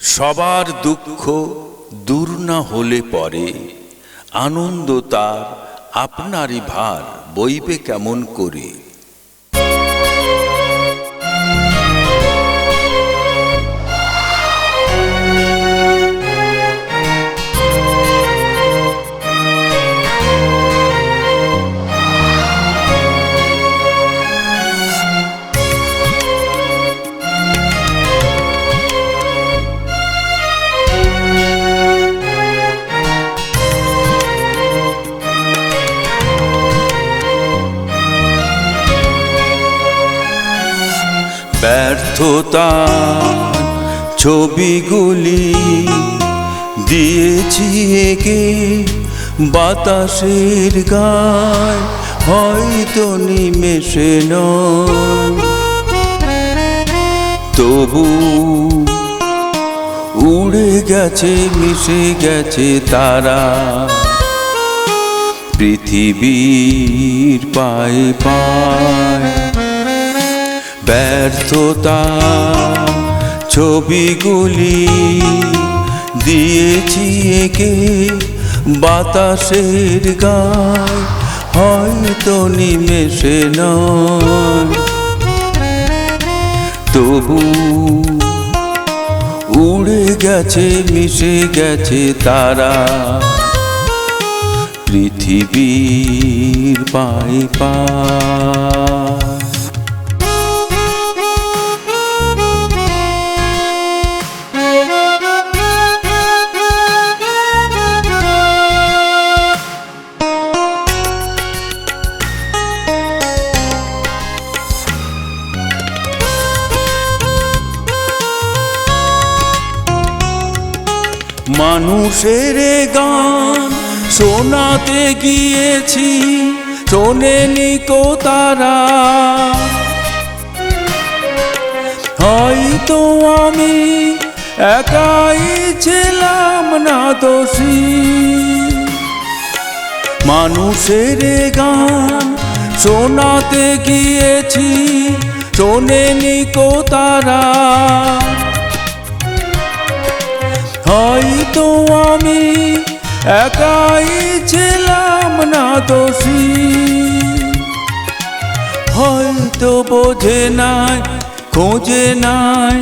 সবার দুঃখ দূর না হলে পরে আনন্দ তার আপনারই ভার বইবে কেমন করে? ব্যর্থতা ছবিগুলি দিয়েছি একে বাতাসের গায়, হয়তো নিমেষে তবু উড়ে গেছে, মিশে গেছে তারা। পৃথিবীর পায়ে পায় ব্যর্থতা ছবিগুলি দিয়েছি একে বাতাসের গায়। হয়তো নিমেষে নয়। তবু উড়ে গেছে, মিশে গেছে তারা। পৃথিবীর পায়ে পায় মানুষের গান শোনাতে গিয়েছি শোনেনি কো তারা। হয়তো আমি একাই ছিলাম না দোষী। মানুষের গান শোনাতে গিয়েছি শোনেনি কো তারা। হয়তো আমি একাই ছিলাম না দোষী। হয়তো বোঝে নাই, খোঁজে নাই,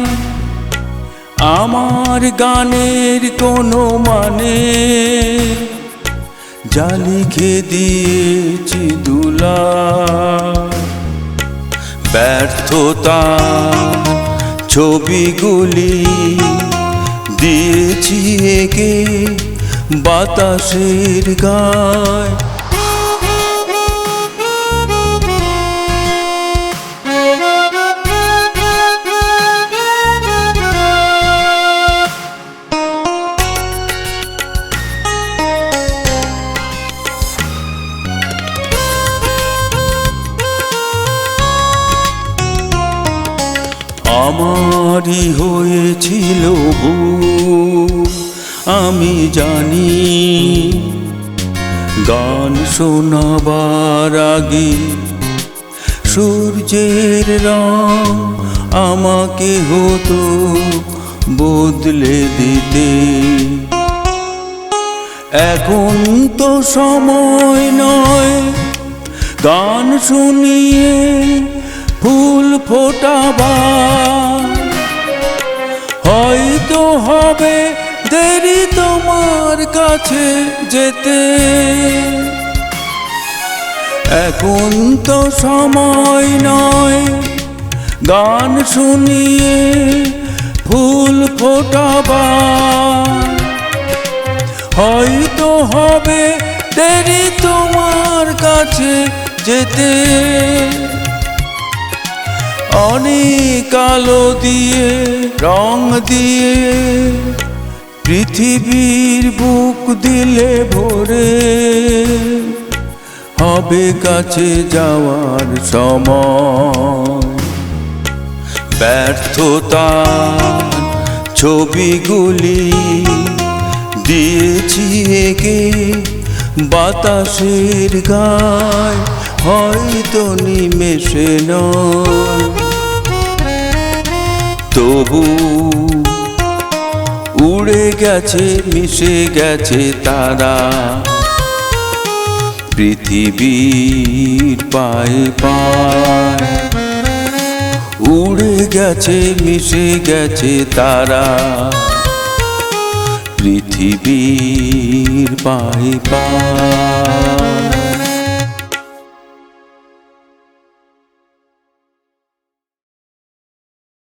আমার গানের কোনো মানে। যা লিখে দিয়েছি দুলা। ব্যর্থতা ছবিগুলি দিয়েছি একে বাতাসের গায়। আমারই হয়েছিল আমি জানি গান শোনাবার আগে সূর্যের রং আমাকে হতো বদলে দিতে। এখন তো সময় নয় গান শুনিয়ে ফোটাবার হয়তো হবে দেরি তোমার কাছে যেতে। এখন তো সময় নয় গান শুনিয়ে ফুল ফোটাবার হয়তো হবে দেরি তোমার কাছে যেতে। অনেক আলো দিয়ে, রং দিয়ে পৃথিবীর বুক দিলে ভরে। হবে কাছে যাওয়ার সময়। ব্যর্থতা ছবিগুলি দিয়েছি একে বাতাসের গায়। হয়তো নিমেষে নয়। তবু উড়ে গেছে, মিশে গেছে তারা। পৃথিবীর পায়ে পায়। উড়ে গেছে, মিশে গেছে তারা। পৃথিবীর পায়ে পায়।